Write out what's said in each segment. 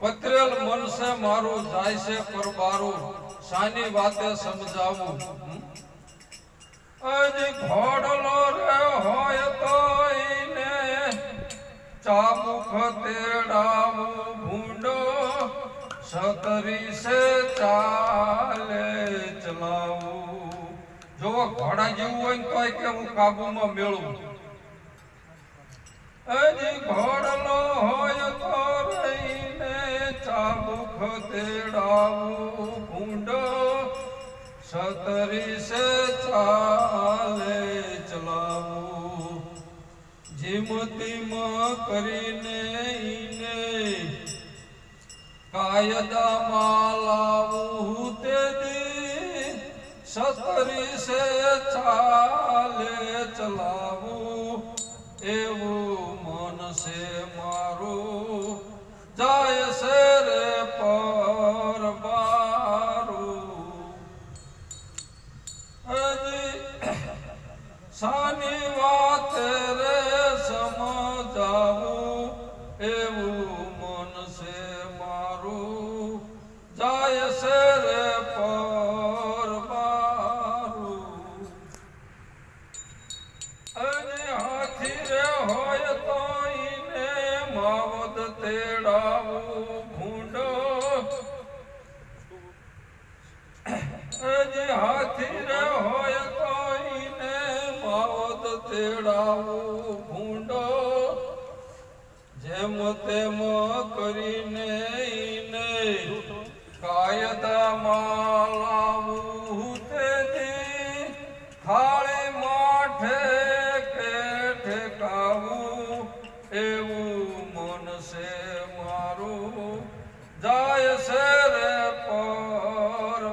પત્રેલ મન છે મારું જાય છે પરબારું. સાની વાતે સમજાવું? હજી ઘોડલો રે હોય તો ઈને ચાબુક તેડાવું ભૂંડો. સતરી સે ચાલે ચલાવું. જો ઘોડા જેવું હોય ને તોય કે હું કાબુમાં મેળવું. હજી ઘોડલો હોય તો રહીને ચાબુક તેડાવું ભૂંડો સતરી સે ચાલે ચલાવું. જીમ તીમ કરીને ઈને કાયદામાં લાવું તે દી સે ચાલે ચલાવું. એવું મન છે મારું મન છે મારું, જાય છે રે પર બારું અને હાથી હોય તો ઈને માવદ તેડાવું ભૂંડો. જે હાથી હોય તો ઈને માવદ તેડાવું જેમ તેમ કરીને ઈને કાયદામાં લાવું તેથી થાળી માઠે કે ઠેકાવું એવું મન છે મારું. જાય છે રે પર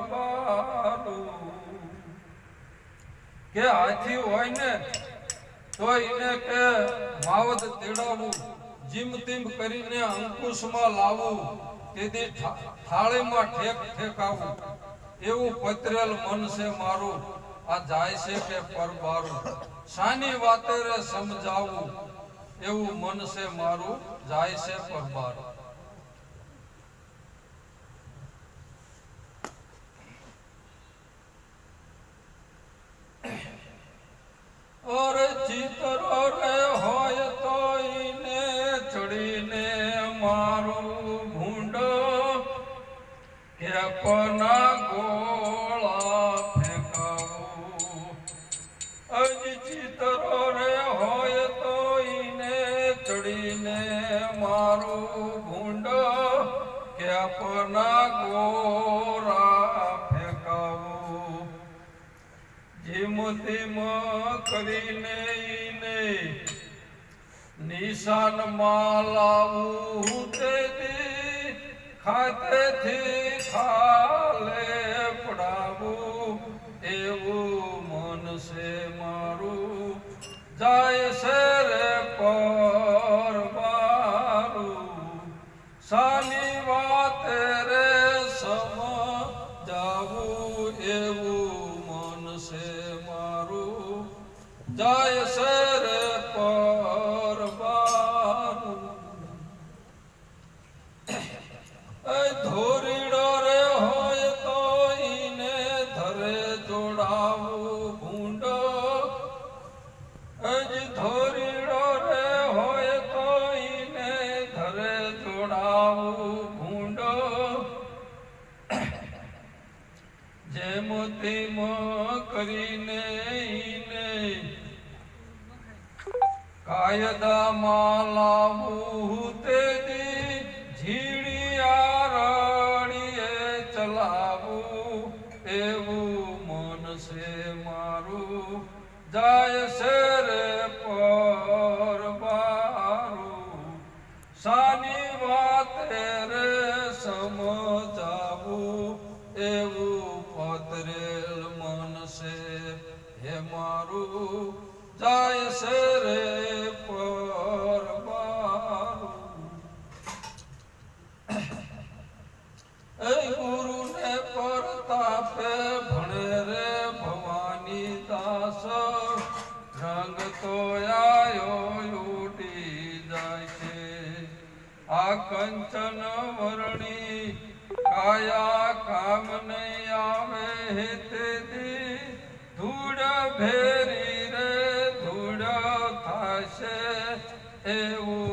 કે હાથી હોય ને, તો એને કે માવત તેડાવું. જીમ તીમ કરીને અંકુશમાં લાવું, તેથી થાળીમાં ઠેક ઠેકાવું. એવું પતરેલ મન છે મારું. આ જાય છે કે પરબારું. સાની વાતે સમજાવું. એવું મન છે મારું, જાય છે પરબારું. ચિત્રો રે હોય તો ચડીને મારું ભૂંડો કે ગોળા ફેંકાવું. જેમ તેમ કરીને ઈને નિશાનમાં લાવું તે ખાતેથી ખાલે પડાવું. એવું જાય છે રે પર બારું સાની વાત રે એવું મન છે મારું. જાય છે રે એ ધોરીડો તેમ કરીને કાયદામાં લાવું તે ઝીડિયારણીએ ચલાવું એવું મન છે મારું જાય છે દાસ, રંગ તો આયો ઉડી જાય છે. આ કંચન વરણી કાયા કામ નહીં આવે હેતેથી ધૂળ ભેરી રે, ધૂળ થશે એવું